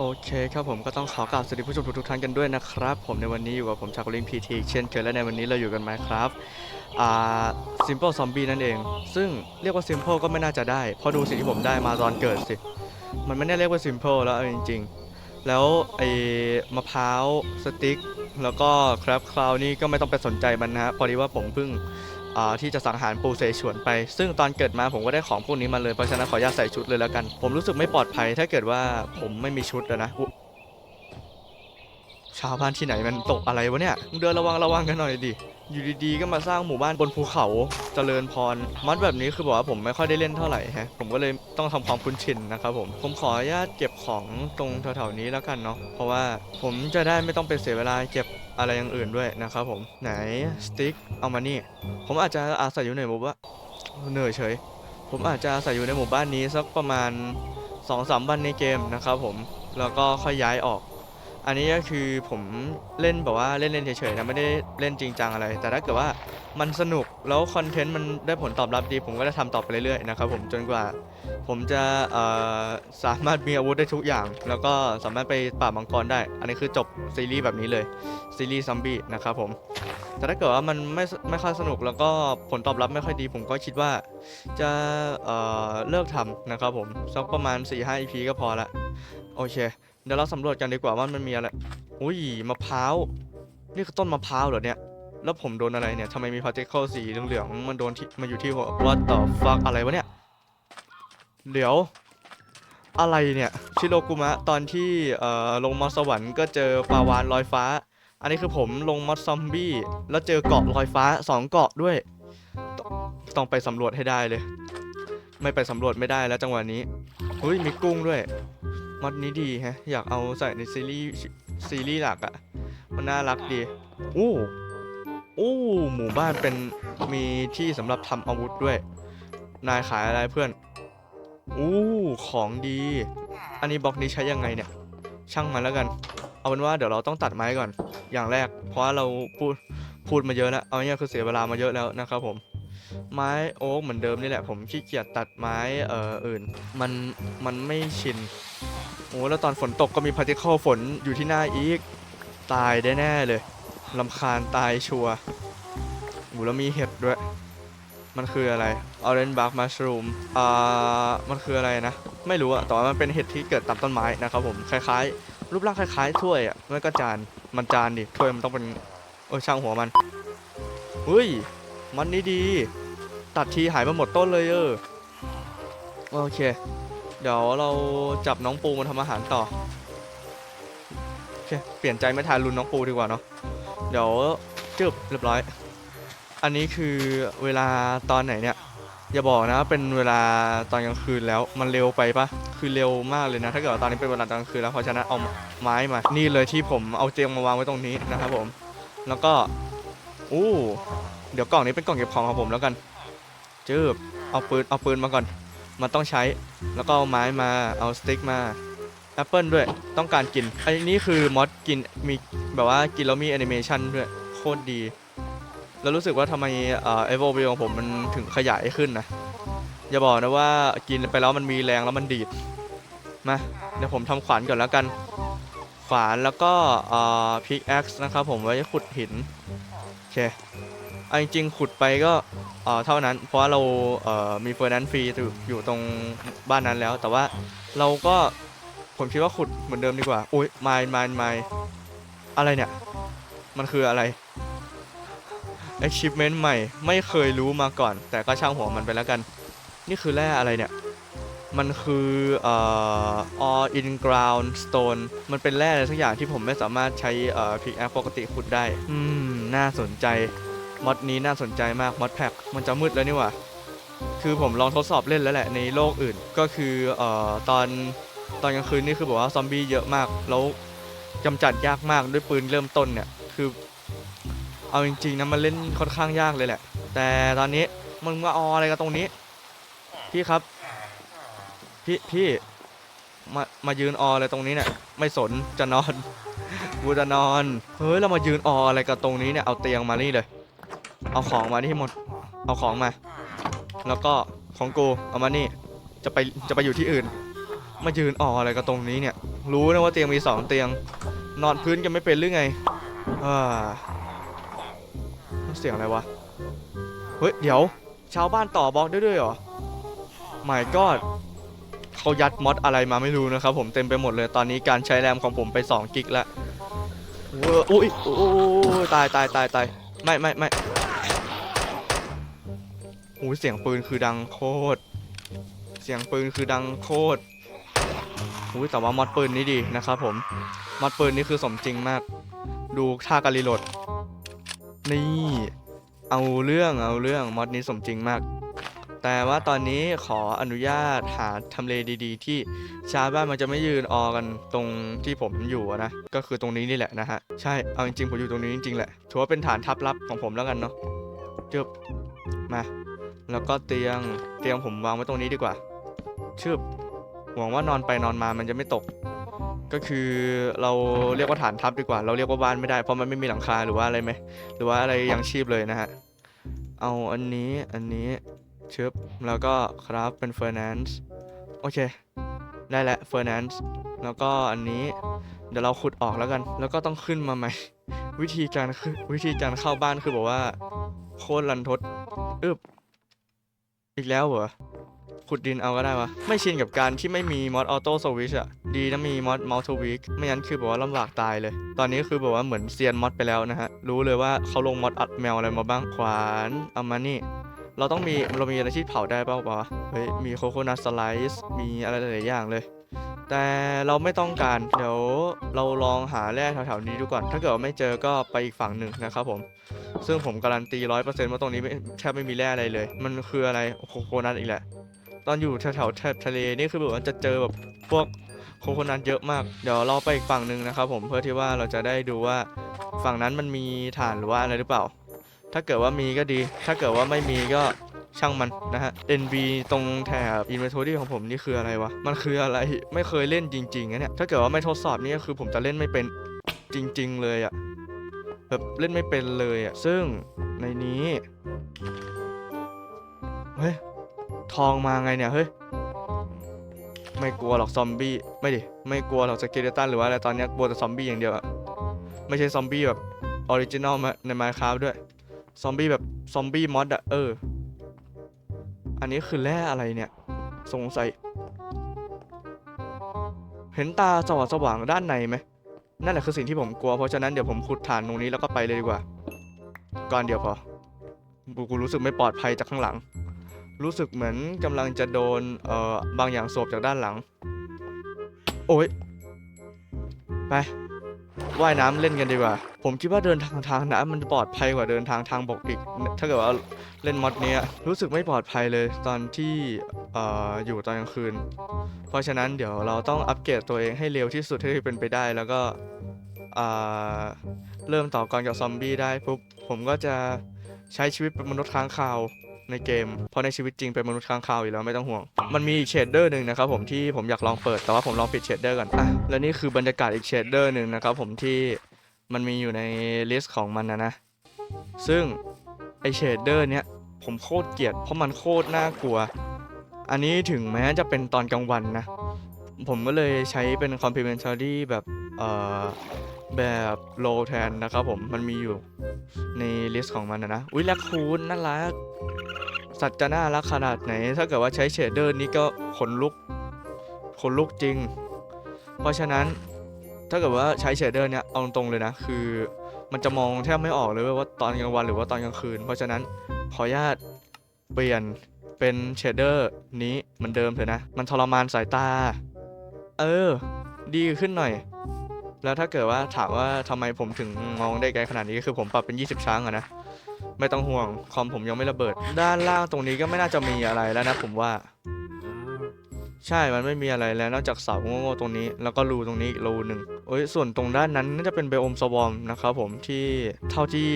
โอเคครับผมก็ต้องขอกราบสวัสดีผู้ชมทุกท่านกันด้วยนะครับ ผมในวันนี้อยู่กับผมชากลินพีทีเช่นเคยและในวันนี้เราอยู่กันไหมครับอ่า Simple Zombie นั่นเอง ซึ่งเรียกว่า Simple ก็ไม่น่าจะได้เพราะดูสิ่งที่ผมได้มาตอนเกิดสิ มันไม่ได้เรียกว่า Simple แล้วเอาจริง ๆ แล้วไอ้มะพร้าวสติ๊กแล้วก็ครับคลาวนี่ก็ไม่ต้องไปสนใจมันนะฮะพอดีว่าผมเพิ่ง ที่จะสังหารปูเสฉวนไป ซึ่งตอนเกิดมาผมก็ได้ของพวกนี้มาเลย เพราะฉะนั้นขออนุญาตใส่ชุดเลยแล้วกัน ผมรู้สึกไม่ปลอดภัยถ้าเกิดว่าผมไม่มีชุดอะนะชาวบ้านที่ไหนมันตกอะไรวะเนี่ยเดินระวังระวังกันหน่อยดิ อยู่ดีๆ ก็มาสร้างหมู่บ้านบนภูเขาเจริญพร มัดแบบนี้คือบอกว่าผมไม่ค่อยได้เล่นเท่าไหร่ฮะ ผมก็เลยต้องทำความคุ้นชินนะครับผม ผมขออนุญาตเก็บของตรงแถวๆนี้แล้วกันเนาะ เพราะว่าผมจะได้ไม่ต้องไปเสียเวลาเก็บ อะไรอย่างอื่นด้วยนะครับผมไหนสติ๊กเอามานี่ ผมอาจจะอาศัยอยู่ในหมู่บ้านเหนื่อยเฉย ผมอาจจะอาศัยอยู่ในหมู่บ้านนี้สักประมาณ2อสามวันในเกมนะครับผมแล้วก็ค่อยย้ายออก อันนี้ก็คือผมเล่นแบบว่าเล่นเล่นเฉยๆนะไม่ได้เล่นจริงจังอะไร แต่ถ้าเกิดว่ามันสนุกแล้วคอนเทนต์มันได้ผลตอบรับดี ผมก็จะทำต่อไปเรื่อยๆนะครับผมจนกว่า ผมจะสามารถมีอาวุธได้ทุกอย่าง แล้วก็สามารถไปปราบมังกรได้ อันนี้คือจบซีรีส์แบบนี้เลยซีรีส์ซอมบี้นะครับผมแต่ถ้าเกิดว่ามันไม่ไม่ค่อยสนุกแล้วก็ผลตอบรับไม่ค่อยดี ผมก็คิดว่าจะเเลิกทำนะครับผมสักประมาณ4-5 EP ก็พอละ โอเค เดี๋ยวเราสำรวจกันดีกว่าว่ามันมีอะไร อุ้ยมะพร้าว นี่คือต้นมะพร้าวเหรอเนี่ย แล้วผมโดนอะไรเนี่ยทำไมมีพาร์ติเคิลสีเหลืองๆมันโดนที่มาอยู่ที่หัว What the fuck อะไรวะเนี่ย เดี๋ยว อะไรเนี่ย ชิโรกุมะตอนที่เอ่อลงมอสวรรค์ก็เจอปลาวานลอยฟ้า อันนี้คือผมลงมอสซอมบี้แล้วเจอเกาะลอยฟ้าสองเกาะด้วยตต้องไปสำรวจให้ได้เลย ไม่ไปสำรวจไม่ได้แล้วจังหวะนี้เฮ้ยมีกุ้งด้วย มอดนี้ดีฮะ อยากเอาใส่ในซีรีส์ซีรีส์หลักอะ่ะมันน่ารักดีโอู้อู้หมู่บ้านเป็นมีที่สำหรับทำอาวุธด้วย นายขายอะไรเพื่อนโอ้ของดี อันนี้บล็อกนี้ใช้ยังไงเนี่ย ช่างมันแล้วกัน เอาเป็นว่าเดี๋ยวเราต้องตัดไม้ก่อน อย่างแรก เพราะว่าเราพูดพูดมาเยอะแล้ว เอาง่ยคือเสียเวลามาเยอะแล้วนะครับผม ไม้โอ๊กเหมือนเดิมนี่แหละ ผมขี้เกียจตัดไม้เอ่ออื่น มันมันไม่ชิน โอ้แล้วตอนฝนตกก็มีพาร์ติเคิลฝนอยู่ที่หน้าอีก ตายได้แน่เลยลำคาญตายชัวร์โอ้แล้วมีเห็ดด้วย มันคืออะไร Orange Bark Mushroom อ่ามันคืออะไรนะ ไม่รู้อะแต่ว่ามันเป็นเห็ดที่เกิดตามต้นไม้นะครับผมคล้ายๆ รูปร่างคล้ายๆถ้วยอะไม่ก็จานมันจานดิถ้วยมันต้องเป็นเออช่างหัวมันเฮ้ยมันนี่ดี ตัดทีหายมาหมดต้นเลยเออโอเค เดี๋ยวเราจับน้องปูมาทำอาหารต่อโอเคเปลี่ยนใจไม่ทานรุนน้องปูดีกว่าเนาะเดี๋ยวจึบเรียบร้อย อันนี้คือเวลาตอนไหนเนี่ย อย่าบอกนะว่าเป็นเวลาตอนกลางคืนแล้วมันเร็วไปปะคือเร็วมากเลยนะ ถ้าเกิดตอนนี้เป็นเวลาตอนกลางคืนแล้วเพราะฉะนั้นเอาไม้มา นี่เลยที่ผมเอาเตียงมาวางไว้ตรงนี้นะครับผม แล้วก็อู้เดี๋ยวกล่องนี้เป็นกล่องเก็บของของผมแล้วกันจืบเอาปืนเอาปืนมาก่อน มันต้องใช้ แล้วก็เอาไม้มาเอาสติ๊กมาแอปเปิลด้วยต้องการกิน อันนี้คือมอดกินมีแบบว่ากินแล้วมีแอนิเมชันด้วยโคตรดี แล้วรู้สึกว่าทำไมเอ่อเอโววิของผมมันถึงขยายขึ้นนะ อย่าบอกนะว่ากินไปแล้วมันมีแรงแล้วมันดีดมาเดี๋ยวผมทำขวานก่อนแล้วกัน ขวานแล้วก็เอ่อพิกแอ็กซ์นะครับผมไว้ขุดหิน โอเค เอาจริงๆขุดไปก็เอ่อเท่านั้น เพราะว่าเราเอ่อมีเฟอร์นันฟรีอยู่อยู่ตรงบ้านนั้นแล้ว แต่ว่าเราก็ผมคิดว่าขุดเหมือนเดิมดีกว่าอุ้ยมล์ไมล์ไมล์อะไรเนี่ย มันคืออะไร achievement ใหม่ไม่เคยรู้มาก่อน แต่ก็ช่างหัวมันไปแล้วกัน นี่คือแร่อะไรเนี่ย มันคือเอ่อ all in ground stone มันเป็นแร่อะไรสักอย่างที่ผมไม่สามารถใช้เอ่อ pick axe ปกติขุดได้ อืม น่าสนใจ มอดนี้น่าสนใจมากมอดแพ็กมันจะมืดแล้วนี่หว่าคือผมลองทดสอบเล่นแล้วแหละในโลกอื่นก็คือเอ่อตอนตอนกลางคืนนี่คือแบบว่าซอมบี้เยอะมาก แล้วกำจัดยากมากด้วยปืนเริ่มต้นเนี่ยคือ เอาจริงๆนะมันเล่นค่อนข้างยากเลยแหละ แต่ตอนนี้มึงมาอออะไรกันตรงนี้ พี่ครับ พี่พี่มามายืนอออะไรตรงนี้เนี่ยไม่สนจะนอนกูจะนอนเฮ้ยเรามายืนอออะไรกันตรงนี้เนี่ยเอาเตียงมานี่เลย เอาของมาที่หมด เอาของมา แล้วก็ของกูเอามานี่ จะไปจะไปอยู่ที่อื่น มายืนอออะไรกันตรงนี้เนี่ย รู้นะว่าเตียงมีสองเตียง นอนพื้นกันไม่เป็นหรือไงอ่าเสียงอะไรวะ เฮ้ย เดี๋ยว ชาวบ้านต่อบล็อกได้ด้วยเหรอ my god เขายัดมอดอะไรมาไม่รู้นะครับผมเต็มไปหมดเลยตอนนี้การใช้แรมของผมไป2กิกแล้วเว้ออุ้ยโอ้ยตายตายตายตายไม่ไม่ไม่ โอ้เสียงปืนคือดังโคตร เสียงปืนคือดังโคตรอุ้แต่ว่ามอดปืนนี้ดีนะครับผม มอดปืนนี่คือสมจริงมาก ดูท่าการรีโหลด นี่ เอาเรื่องเอาเรื่องมอดนี้สมจริงมาก แต่ว่าตอนนี้ขออนุญาตหาทำเลดีๆ ที่ชาวบ้านมันจะไม่ยืนออกันตรงที่ผมอยู่นะ ก็คือตรงนี้นี่แหละนะฮะ ใช่ เอาจริงๆผมอยู่ตรงนี้จริงๆแหละ ถือว่าเป็นฐานทัพลับของผมแล้วกันเนาะจบมา แล้วก็เตียงเตียงผมวางไว้ตรงนี้ดีกว่า ชึบหวังว่านอนไปนอนมามันจะไม่ตก ก็คือเราเรียกว่าฐานทัพดีกว่า เราเรียกว่าบ้านไม่ได้เพราะมันไม่มีหลังคาหรือว่าอะไรไหมหรือว่าอะไรยังชีพเลยนะฮะเอาอันนี้อันนี้ชึบแล้วก็ครับเป็น Furnace โอเค ได้แล้ว Furnace แล้วก็อันนี้เดี๋ยวเราขุดออกแล้วกัน แล้วก็ต้องขึ้นมาใหม่ วิธีการขึ้นวิธีการเข้าบ้านคือบอกว่า โคตรรันทดอึบ อีกแล้วเหรอ ขุดดินเอาก็ได้วะ ไม่ชินกับการที่ไม่มีมอดออโต้สวิชอะดีนะมีมอดมัลติวิกไม่งั้นคือแบบว่าลำบากตายเลย ตอนนี้คือแบบว่าเหมือนเซียนมอดไปแล้วนะฮะ รู้เลยว่าเขาลงมอดอัดแมวอะไรมาบ้าง ขวานเอามานี่ เราต้องมีเรามีอะไรที่เผาได้เปล่าวะ เฮ้ย มีโคโคนัทสไลซ์ มีอะไรหลายอย่างเลย แต่เราไม่ต้องการเดี๋ยวเราลองหาแร่แถวๆนี้ดูก่อน ถ้าเกิดว่าไม่เจอก็ไปอีกฝั่งหนึ่งนะครับผม ซึ่งผมการันตีร้อยเปอร์เซ็นต์ว่าตรงนี้แทบไม่มีแร่อะไรเลย มันคืออะไรโคโคนัทอีกแหละ ตอนอยู่แถวๆแถบทะเลนี่คือแบบว่าจะเจอแบบพวกโคโคนัทเยอะมาก เดี๋ยวเราไปอีกฝั่งหนึ่งนะครับผมเพื่อที่ว่าเราจะได้ดูว่าฝั่งนั้นมันมีฐานหรือว่าอะไรหรือเปล่า ถ้าเกิดว่ามีก็ดี ถ้าเกิดว่าไม่มีก็ ช่างมันนะฮะ NB ตรงแถบ inventory ของผมนี่คืออะไรวะ มันคืออะไรไม่เคยเล่นจริงๆนะเนี่ย ถ้าเกิดว่าไม่ทดสอบนี่ก็คือผมจะเล่นไม่เป็นจริง ๆ เลยอะแบบเล่นไม่เป็นเลยอะซึ่งในนี้เฮ้ยทองมาไงเนี่ยเฮ้ยไม่กลัวหรอกซอมบี้ไม่ดิไม่กลัวหรอกสเกเลตันหรือว่าอะไรตอนนี้กลัวแต่ซอมบี้อย่างเดียวอะไม่ใช่ซอมบี้แบบออริจินอลมาใน Minecraft ด้วยซอมบี้แบบซอมบี้มอดอะเออ อันนี้คือแร่อะไรเนี่ย สงสัย เห็นตาสว่างสว่างๆด้านในไหมนั่นแหละคือสิ่งที่ผมกลัว เพราะฉะนั้นเดี๋ยวผมขุดฐานตรงนี้แล้วก็ไปเลยดีกว่า ก่อนเดียวพอ กูกูรู้สึกไม่ปลอดภัยจากข้างหลัง รู้สึกเหมือนกำลังจะโดน เอ่อ บางอย่างสบจากด้านหลัง โอ้ย ไป ว่ายน้ำเล่นกันดีกว่า ผมคิดว่าเดินทางทางน้ำมันปลอดภัยกว่าเดินทางทางบกอีก ถ้าเกิดว่าเล่นมอดเนี้ยรู้สึกไม่ปลอดภัยเลยตอนที่ออยู่ตอนกลางคืน เพราะฉะนั้นเดี๋ยวเราต้องอัปเกรดตัวเองให้เร็วที่สุดเท่าที่เป็นไปได้ แล้วก็เริ่มต่อกรกับซอมบี้ได้ปุ๊บผมก็จะใช้ชีวิตเป็นมนุษย์ค้างคาว ในเกม เพราะในชีวิตจริงเป็นมนุษย์ค้างคาวอยู่แล้วไม่ต้องห่วง มันมีอีกเชดเดอร์หนึ่งนะครับผมที่ผมอยากลองเปิดแต่ว่าผมลองปิดเชดเดอร์ก่อนอะและนี่คือบรรยากาศอีกเชดเดอร์หนึ่งนะครับผมที่มันมีอยู่ในลิสต์ของมันนะนะซึ่งไอเชดเดอร์เนี้ยผมโคตรเกลียดเพราะมันโคตรน่ากลัว อันนี้ถึงแม้จะเป็นตอนกลางวันนะ ผมก็เลยใช้เป็น complementary แบบเอ่อแบบ low แทนนะครับผมมันมีอยู่ในลิสต์ของมันนะนะ อุ้ยแลคคูนน่ารัก สัตว์จะน่ารักขนาดไหน ถ้าเกิดว่าใช้เชดเดอร์นี้ก็ขนลุกขนลุกจริง เพราะฉะนั้นถ้าเกิดว่าใช้เชดเดอร์เนี้ยเอาตรงเลยนะ คือมันจะมองแทบไม่ออกเลยว่าตอนกลางวันหรือว่าตอนกลางคืน เพราะฉะนั้นขออนุญาตเปลี่ยนเป็นเชดเดอร์นี้เหมือนเดิมเถอะนะ มันทรมานสายตา เออ ดีขึ้นหน่อย แล้วถ้าเกิดว่าถามว่าทำไมผมถึงมองได้ไกลขนาดนี้คือผมปรับเป็น 20 ช้างอะนะ ไม่ต้องห่วงคอมผมยังไม่ระเบิด ด้านล่างตรงนี้ก็ไม่น่าจะมีอะไรแล้วนะผมว่า ใช่มันไม่มีอะไรแล้วนอกจากเสาโง่ๆตรงนี้ แล้วก็รูตรงนี้อีกรูหนึ่งโอ้ยส่วนตรงด้านนั้นน่าจะเป็นไบโอมสวอมนะครับผมที่เท่าที่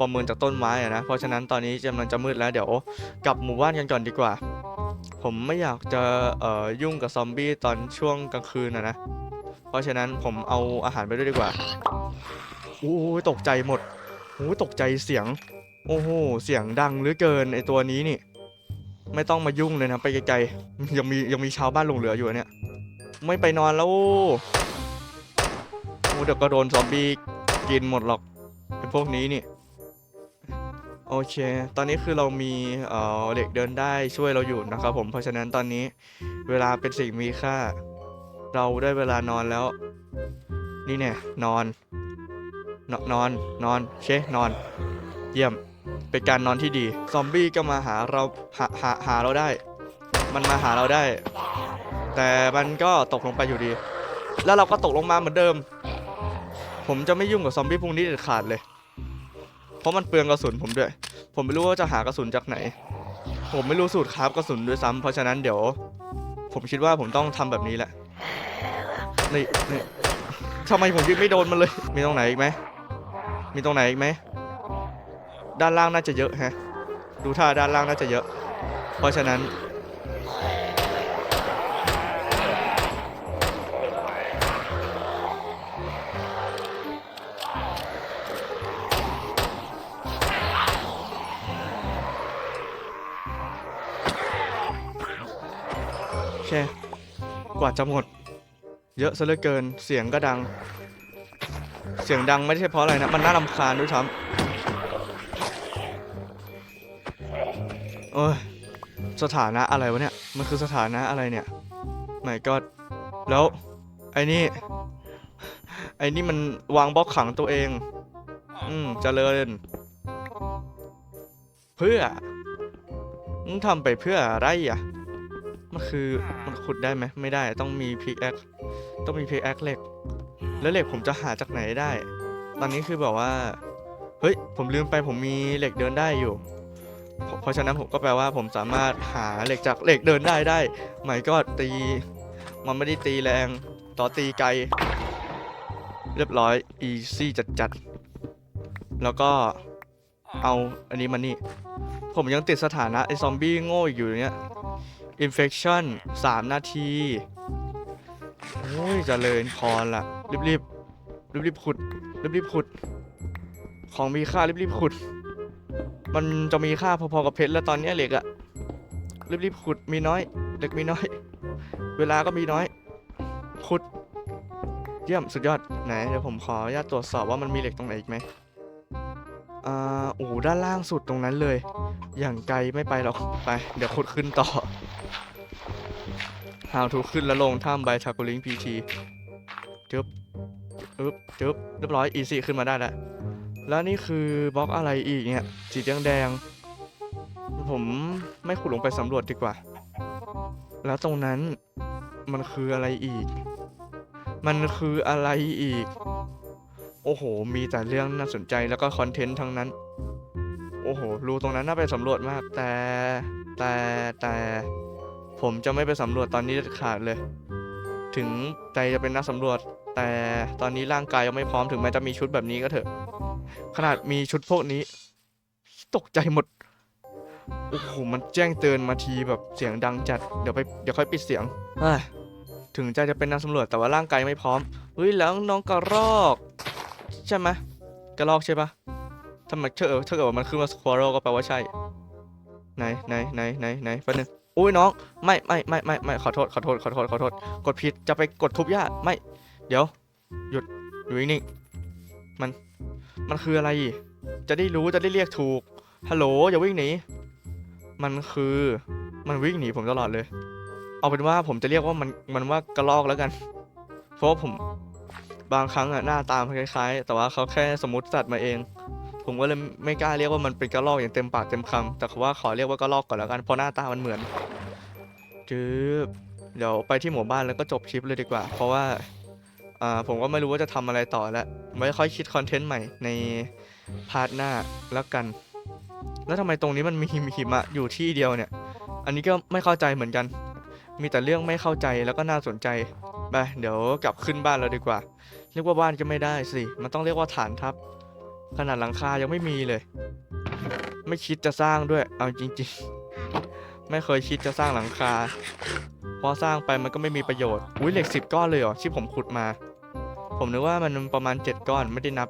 ประเมินจากต้นไม้อะนะเพราะฉะนั้นตอนนี้จะมันจะมืดแล้วเดี๋ยวกลับหมู่บ้านกันก่อนดีกว่า ผมไม่อยากจะเอ่อยุ่งกับซอมบี้ตอนช่วงกลางคืนอะนะเพราะฉะนั้นผมเอาอาหารไปด้วยดีกว่าโอ้ยตกใจหมดโอ้ยตกใจเสียง โอ้โห เสียงดังเหลือเกินไอตัวนี้นี่ ไม่ต้องมายุ่งเลยนะไปไกลๆ ยังมียังมีชาวบ้านหลงเหลืออยู่เนี่ย ไม่ไปนอนแล้ว โอ้เดี๋ยวก็โดนซอมบี้กินหมดหรอกไอพวกนี้นี่ โอเค ตอนนี้คือเรามีเอ่อเด็กเดินได้ช่วยเราอยู่นะครับผม เพราะฉะนั้นตอนนี้เวลาเป็นสิ่งมีค่า เราได้เวลานอนแล้ว นี่เนี่ยนอน นอนนอนนอนโอเคนอน เยี่ยม เป็นการนอนที่ดี ซอมบี้ก็มาหาเราหาหาหาเราได้ มันมาหาเราได้ แต่มันก็ตกลงไปอยู่ดี แล้วเราก็ตกลงมาเหมือนเดิม ผมจะไม่ยุ่งกับซอมบี้พวกนี้เด็ดขาดเลย เพราะมันเปลืองกระสุนผมด้วย ผมไม่รู้ว่าจะหากระสุนจากไหน ผมไม่รู้สูตรคราฟกระสุนด้วยซ้ำเพราะฉะนั้นเดี๋ยว ผมคิดว่าผมต้องทำแบบนี้แหละ นี่นี่ทำไมผมยิงไม่โดนมันเลย มีตรงไหนอีกไหมมีตรงไหนอีกไหม ด้านล่างน่าจะเยอะแฮะ ดูท่าด้านล่างน่าจะเยอะ เพราะฉะนั้นโอเคกว่าจะหมด เยอะซะเหลือเกิน เสียงก็ดัง เสียงดังไม่ใช่เพราะอะไรนะ มันน่ารำคาญด้วยซ้ำ อ้ยสถานะอะไรวะเนี่ย มันคือสถานะอะไรเนี่ยไม่ก็แล้วไอ้นี่ไอ้นี่มันวางบล็อกขังตัวเอง อืมเจริญ เพื่อมึงทำไปเพื่ออะไรอะ มันคือมันขุดได้ไหมไม่ได้ต้องมีพิกแอคต้องมีพิกแอคเหล็ก แล้วเหล็กผมจะหาจากไหนได้ ตอนนี้คือแบบว่า เฮ้ย ผมลืมไปผมมีเหล็กเดินได้อยู่ เพราะฉะนั้นผมก็แปลว่าผมสามารถหาเหล็กจากเหล็กเดินได้ได้หมายก็ตี มันไม่ได้ตีแรงต่อตีไกล เรียบร้อยอีซี่จัดๆ แล้วก็เอาอันนี้มานี่ ผมยังติดสถานะไอซอมบี้โง่อยู่เนี่ย infection 3นาที โอ้ยเจะเลยพรละรีบรีบรีบรีบๆขุด รีบรีบๆขุด ของมีค่ารีบรีบๆขุด มันจะมีค่าพอๆกับเพชรแล้วตอนนี้เหล็กอะรีบรีบๆขุดมีน้อยเหล็กมีน้อย เวลาก็มีน้อย ขุด เยี่ยมสุดยอดไหนเดี๋ยวผมขออนุญาตตรวจสอบว่ามันมีเหล็กตรงไหนอีกไหมอ่าโอ้ด้านล่างสุดตรงนั้นเลย อย่างไกลไม่ไปหรอกไป เดี๋ยวขุดขึ้นต่อ How to ขึ้นและลงถ้ำ by ชาโกลิงพีทีจึ๊บอึ๊บจึ๊บเรียบร้อย easy ขึ้นมาได้แล้ว แล้วนี่คือบล็อกอะไรอีกเนี่ยสีแดงแดงผมไม่ขุดลงไปสำรวจดีกว่า แล้วตรงนั้นมันคืออะไรอีก มันคืออะไรอีก โอ้โห มีแต่เรื่องน่าสนใจแล้วก็คอนเทนต์ทั้งนั้น โอ้โห รูตรงนั้นน่าไปสำรวจมาก แต่แต่แต่ผมจะไม่ไปสำรวจตอนนี้เด็ดขาดเลย ถึงใจจะเป็นนักสำรวจ แต่ตอนนี้ร่างกายยังไม่พร้อมถึงแม้จะมีชุดแบบนี้ก็เถอะ ขนาดมีชุดพวกนี้ ตกใจหมด โอ้โห มันแจ้งเตือนมาทีแบบเสียงดังจัด เดี๋ยวไป เดี๋ยวค่อยปิดเสียงเฮ้ยถึงใจจะเป็นนักสำรวจแต่ว่าร่างกายไม่พร้อม เฮ้ย แล้วน้องกระรอก ใช่ไหมกระรอกใช่ปะถ้ามันถ้าเกิดถ้าเกิดว่ามันขึ้นมาสควอรก็แปลว่าใช่ ไหนไหนไหนไหนไหนแป๊บนึงอุ้ยน้อง ไม่ไม่ไม่ไม่ไม่ขอโทษขอโทษขอโทษขอโทษ กดผิดจะไปกดทุบหญ้าไม่ เดี๋ยว หยุดอยู่นิ่งๆมัน มันคืออะไร จะได้รู้จะได้เรียกถูก ฮัลโหลอย่าวิ่งหนี มันคือ มันวิ่งหนีผมตลอดเลย เอาเป็นว่าผมจะเรียกว่ามันมันว่ากระลอกแล้วกัน เพราะว่าผมบางครั้งอะหน้าตามคล้ายๆ แต่ว่าเขาแค่สมมติสัตว์มาเอง ผมก็เลยไม่กล้าเรียกว่ามันเป็นกระรอกอย่างเต็มปากเต็มคำแต่ว่าขอเรียกว่ากระรอกก่อนแล้วกัน เพราะหน้าตามันเหมือนจืบเดี๋ยวไปที่หมู่บ้านแล้วก็จบคลิปเลยดีกว่า เพราะว่า อ่าผมก็ไม่รู้ว่าจะทำอะไรต่อแล้วไม่ค่อยคิดคอนเทนต์ใหม่ในพาร์ทหน้าแล้วกัน แล้วทำไมตรงนี้มันมีหิมะอยู่ที่เดียวเนี่ย อันนี้ก็ไม่เข้าใจเหมือนกัน มีแต่เรื่องไม่เข้าใจแล้วก็น่าสนใจไปเดี๋ยวกลับขึ้นบ้านเราดีกว่าเรียกว่าบ้านก็ไม่ได้สิมันต้องเรียกว่าฐานทัพ ขนาดหลังคายังไม่มีเลย ไม่คิดจะสร้างด้วย เอาจริง ๆ ไม่เคยคิดจะสร้างหลังคาพอสร้างไปมันก็ไม่มีประโยชน์ อุ้ยเหล็กสิบก้อนเลยเหรอที่ผมขุดมา ผมนึกว่ามันประมาณเจ็ดก้อนไม่ได้นับ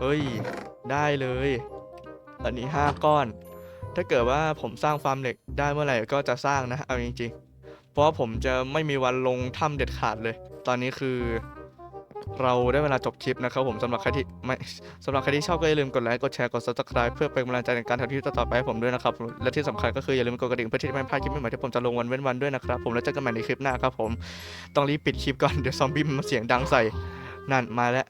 เฮ้ย ได้เลย อันนี้ห้าก้อน ถ้าเกิดว่าผมสร้างฟาร์มเหล็กได้เมื่อไหร่ก็จะสร้างนะ เอาจริงๆ เพราะว่าผมจะไม่มีวันลงถ้ำเด็ดขาดเลย ตอนนี้คือ เราได้เวลาจบคลิปนะครับผมสำหรับใครที่ไม่สำหรับใครที่ชอบก็อย่าลืมกดไลค์กดแชร์กด subscribe เพื่อเป็นกำลังใจในการทำคลิปต่อไปให้ผมด้วยนะครับและที่สำคัญก็คืออย่าลืมกดกระดิ่งเพื่อที่ไม่พลาดคลิปใหม่ๆที่ผมจะลงวันเว้นวันด้วยนะครับผมแล้วเจอกันใหม่ในคลิปหน้าครับผมต้องรีบปิดคลิปก่อนเดี๋ยวซอมบี้มันมาเสียงดังใส่นั่นมาแล้ว